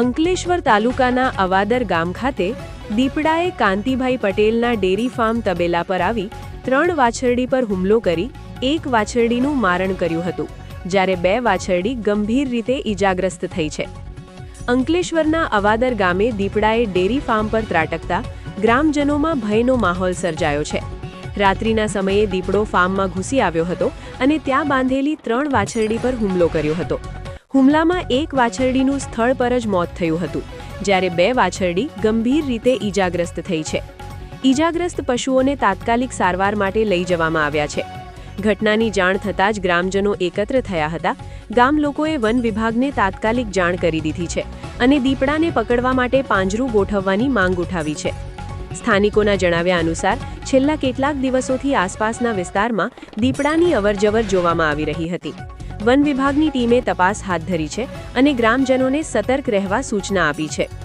અંકલેશ્વર તાલુકાના અવાદર ગામ ખાતે દીપડાએ કાંતિભાઈ પટેલના ડેરી ફાર્મ તબેલા પર આવી ત્રણ વાછરડી પર હુમલો કરી એક વાછરડીનું મારણ કર્યું હતું, જ્યારે બે વાછરડી ગંભીર રીતે ઈજાગ્રસ્ત થઈ છે. અંકલેશ્વરના અવાદર ગામે દીપડાએ ડેરી ફાર્મ પર ત્રાટકતા ગ્રામજનોમાં ભયનો માહોલ સર્જાયો છે. રાત્રિના સમયે દીપડો ફાર્મમાં ઘૂસી આવ્યો હતો અને ત્યાં બાંધેલી ત્રણ વાછરડી પર હુમલો કર્યો હતો. હુમલામાં એક વાછરડીનું સ્થળ પર જ મોત થયું હતું, જ્યારે બે વાછરડી ગંભીર રીતે ઈજાગ્રસ્ત થઈ છે. ઈજાગ્રસ્ત પશુઓને તાત્કાલિક સારવાર માટે લઈ જવામાં આવ્યા છે. ઘટનાની જાણ થતાં જ ગ્રામજનો એકત્ર થયા હતા. ગામ લોકોએ વન વિભાગને તાત્કાલિક જાણ કરી દીધી છે અને દીપડાને પકડવા માટે પાંજરું ગોઠવવાની માંગ ઉઠાવી છે. સ્થાનિકોના જણાવ્યા અનુસાર, છેલ્લા કેટલાક દિવસોથી આસપાસના વિસ્તારમાં દીપડાની અવરજવર જોવામાં આવી રહી હતી. વન વિભાગની ટીમે તપાસ હાથ ધરી છે અને ગ્રામજનોને સતર્ક રહેવા સૂચના આપી છે.